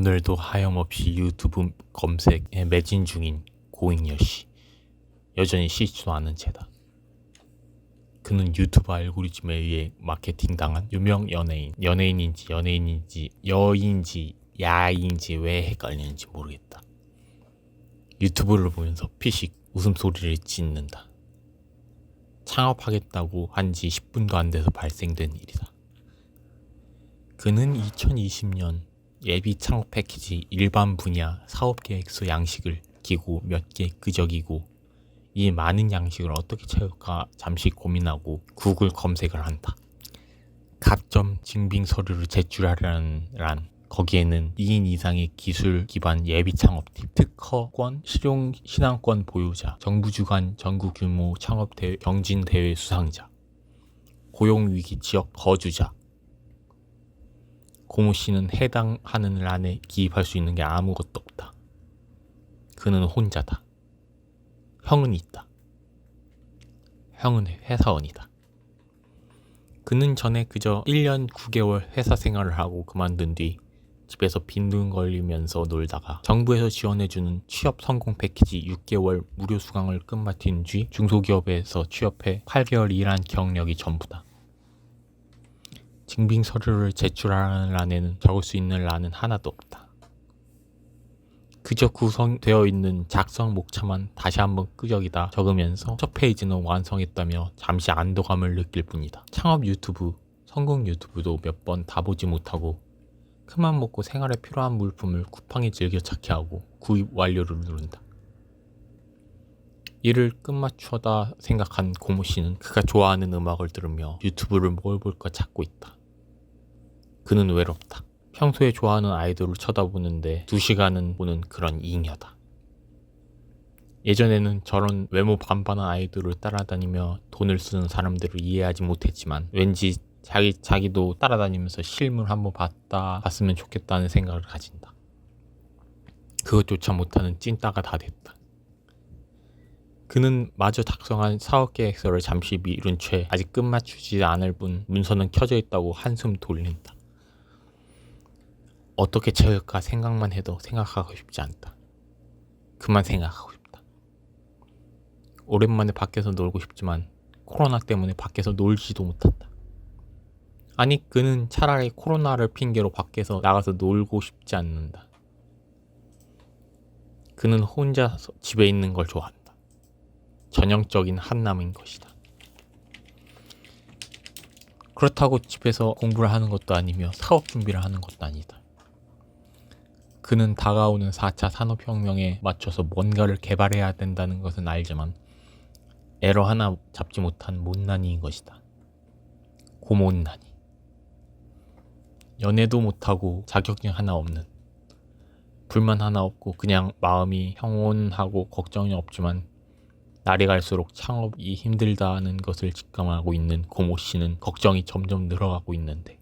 오늘도 하염없이 유튜브 검색에 매진 중인 고잉여 씨. 여전히 씻지도 않은 채다. 그는 유튜브 알고리즘에 의해 마케팅 당한 유명 연예인. 연예인인지 연예인인지 여인지 야인지 왜 헷갈리는지 모르겠다. 유튜브를 보면서 피식 웃음소리를 짓는다. 창업하겠다고 한 지 10분도 안 돼서 발생된 일이다. 그는 2020년 예비 창업 패키지 일반 분야 사업 계획서 양식을 기고 몇 개 끄적이고 이 많은 양식을 어떻게 채울까 잠시 고민하고 구글 검색을 한다. 갑점 증빙 서류를 제출하라는 란 거기에는 2인 이상의 기술 기반 예비 창업팀, 특허권, 실용 신앙권 보유자, 정부 주관 전국 규모 창업 대회, 경진 대회 수상자, 고용 위기 지역 거주자, 고모 씨는 해당하는 란에 기입할 수 있는 게 아무것도 없다. 그는 혼자다. 형은 있다. 형은 회사원이다. 그는 전에 그저 1년 9개월 회사 생활을 하고 그만둔 뒤 집에서 빈둥거리면서 놀다가 정부에서 지원해주는 취업 성공 패키지 6개월 무료 수강을 끝마친 뒤 중소기업에서 취업해 8개월 일한 경력이 전부다. 증빙 서류를 제출하라는 란에는 적을 수 있는 란은 하나도 없다. 그저 구성되어 있는 작성 목차만 다시 한번 끄적이다 적으면서 첫 페이지는 완성했다며 잠시 안도감을 느낄 뿐이다. 창업 유튜브, 성공 유튜브도 몇 번 다 보지 못하고 큰맘 먹고 생활에 필요한 물품을 쿠팡에 즐겨 찾게 하고 구입 완료를 누른다. 이를 끝마추어다 생각한 고모 씨는 그가 좋아하는 음악을 들으며 유튜브를 뭘 볼까 찾고 있다. 그는 외롭다. 평소에 좋아하는 아이돌을 쳐다보는데 두 시간은 보는 그런 잉여다. 예전에는 저런 외모 반반한 아이돌을 따라다니며 돈을 쓰는 사람들을 이해하지 못했지만 왠지 자기 자기도 따라다니면서 실물 한번 봤다 봤으면 좋겠다는 생각을 가진다. 그것조차 못하는 찐따가 다 됐다. 그는 마저 작성한 사업 계획서를 잠시 미룬 채 아직 끝마치지 않을 뿐 문서는 켜져 있다고 한숨 돌린다. 어떻게 채울까 생각만 해도 생각하고 싶지 않다. 그만 생각하고 싶다. 오랜만에 밖에서 놀고 싶지만 코로나 때문에 밖에서 놀지도 못한다. 아니 그는 차라리 코로나를 핑계로 밖에서 나가서 놀고 싶지 않는다. 그는 혼자 집에 있는 걸 좋아한다. 전형적인 한남인 것이다. 그렇다고 집에서 공부를 하는 것도 아니며 사업 준비를 하는 것도 아니다. 그는 다가오는 4차 산업혁명에 맞춰서 뭔가를 개발해야 된다는 것은 알지만 에러 하나 잡지 못한 못난이인 것이다. 고못난이. 연애도 못하고 자격증 하나 없는 불만 하나 없고 그냥 마음이 평온하고 걱정이 없지만 날이 갈수록 창업이 힘들다는 것을 직감하고 있는 고모 씨는 걱정이 점점 늘어가고 있는데